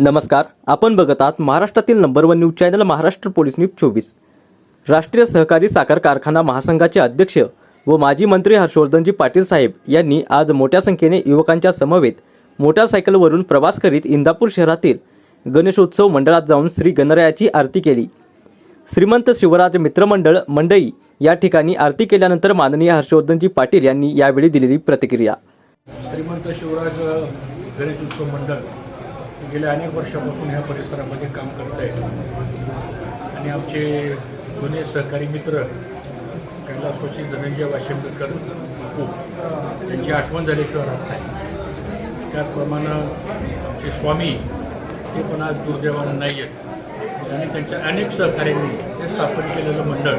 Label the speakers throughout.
Speaker 1: नमस्कार आपण बघत आहात महाराष्ट्रातील number one news channel Maharashtra police news चोवीस. राष्ट्रीय सहकारी साखर कारखाना महासंघाचे अध्यक्ष व माजी मंत्री हर्षवर्धनजी पाटील साहेब यांनी आज मोठ्या संख्येने युवकांच्या समवेत मोटारसायकलवरून प्रवास करीत इंदापूर शहरातील गणेशोत्सव मंडळात जाऊन श्री गणरायाची आरती केली. श्रीमंत शिवराज मित्रमंडळ मंडई या ठिकाणी आरती केल्यानंतर माननीय हर्षवर्धनजी पाटील यांनी यावेळी दिलेली प्रतिक्रिया.
Speaker 2: श्रीमंत शिवराज गणेशोत्सव मंडळ गेल्या अनेक वर्षापासून ह्या परिसरामध्ये काम करत आहे आणि आमचे जुने सहकारी मित्र कैलासवासी धनंजय वाशिंबकर बापू यांची आठवण झाल्याशिवाय राहत नाही. त्याचप्रमाणे आमचे स्वामी ते पण आज दुर्दैवानं नाही आहेत. आणि त्यांच्या अनेक सहकार्यांनी ते स्थापन केलेलं मंडळ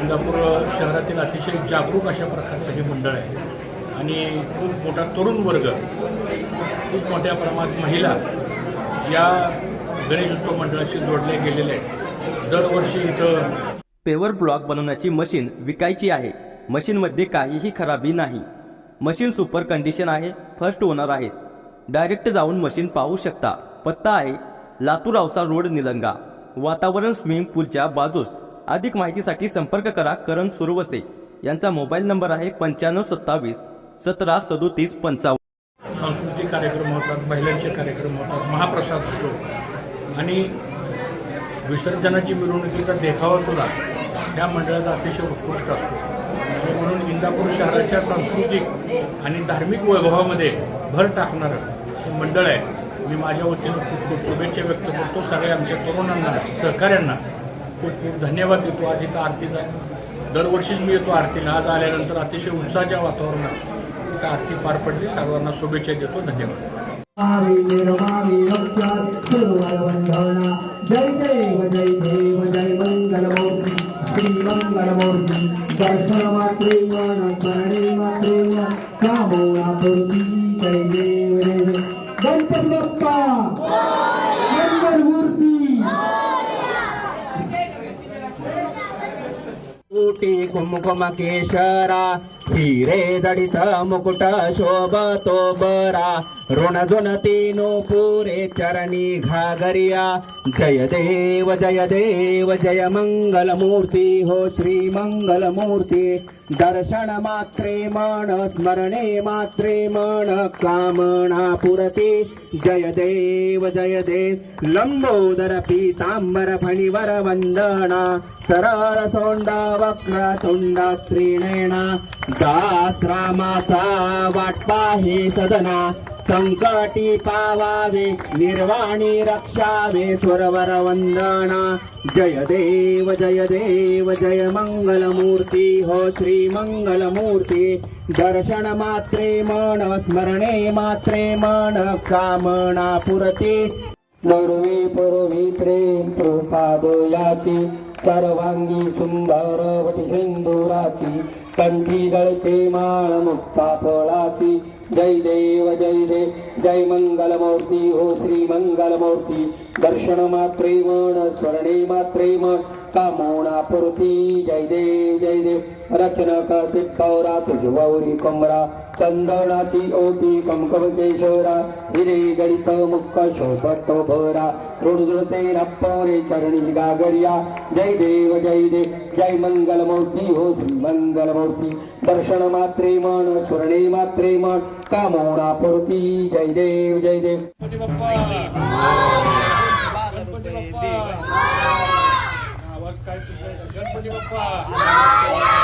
Speaker 2: इंदापूर शहरातील अतिशय जागरूक अशा प्रकारचं हे मंडळ आहे. आणि खूप मोठा तरुण वर्ग खूप मोठ्या प्रमाणात महिला या गणेशोत्सव मंडळाशी जोडल्या गेलेल्या आहेत. दरवर्षी इथं
Speaker 1: पेवर ब्लॉक बनवण्याची मशीन विकायची आहे. मशीनमध्ये काहीही खराबी नाही. मशीन सुपर कंडिशन आहे फर्स्ट ओनर आहे डायरेक्ट जाऊन मशीन पाहू शकता. पत्ता आहे लातूर औसा रोड निलंगा. वातावरण स्विमिंग पूलच्या बाजूस. अधिक माहितीसाठी संपर्क करा करण सुरवसे. यांचा मोबाईल नंबर आहे पंच्याण्णव सत्तावीस सतरा सदोतीस पंचावन्न.
Speaker 2: कार्यक्रम होतात महिलांचे कार्यक्रम होतात महाप्रसाद होतो. आणि विसर्जनाची मिरवणुकीचा देखावा सुद्धा या मंडळाचा अतिशय उत्कृष्ट असतो. म्हणून इंदापूर शहराच्या सांस्कृतिक आणि धार्मिक वैभवामध्ये भर टाकणारं हे मंडळ आहे. मी माझ्या वतीनं खूप खूप शुभेच्छा व्यक्त करतो. सगळ्या आमच्या तरुणांना सहकाऱ्यांना खूप खूप धन्यवाद देतो. आज इथं आरतीचा दरवर्षीच मी येतो आरतीला. आज आल्यानंतर अतिशय उत्साहाच्या वातावरणात आता आरती पार पडली. सर्वांना शुभेच्छा देतो. धन्यवाद.
Speaker 3: कुमकुम केशरा हिरे जडित मुकुट शोभतो बरा. ऋण जुन तीनो पुरे चरणी घागरिया. जय देव जय देव जय मंगल मूर्ती हो श्री मंगल मूर्ती दर्शन मात्रे मन स्मरणे मात्रे मन कामना पुरते. जय देव जय देव. लंबोदर पीतांबर फणिवर वंदना. सरळ सोंडा वक्र तुंडा श्रीणेणा दास रामाचा वाटपा हे सदना. संकटी पावावे निर्वाणी रक्षावे स्वरवर वंदना. जय देव जय देव जय मंगलमूर्ती. हो श्री मंगलमूर्ती. दर्शन मात्रे मन स्मरणे मात्रे मन कामना पुरते. पूर्वी पूर्वी प्रेम प्रपादयाची सर्वांगी सुंदर वटी सिंदुराची. कंठी गळते माळ मुक्ता फळाची. जय देव जय देव जय मंगल मूर्ती हो श्री मंगल मूर्ती दर्शन मात्रे मन स्वर्णे मात्रे मन कामोणा पुरती. जय देव जय देव. रचना करते पौरा तुझ वौरी कुमरा चंदनाची ओटी कमकम केशरा हिरे गणित मुक्क शोभतो भरा ऋणजुळते रप्पवरे चरणी गागरिया। जय देव जय देव जय मंगल मूर्ती हो श्री मंगल मूर्ती दर्शन मात्रे मन स्वर्णे मात्रे मन कामोना पुरती। जय देव जय देव।
Speaker 2: आवाज काय तुमचा? गणपती बाप्पा।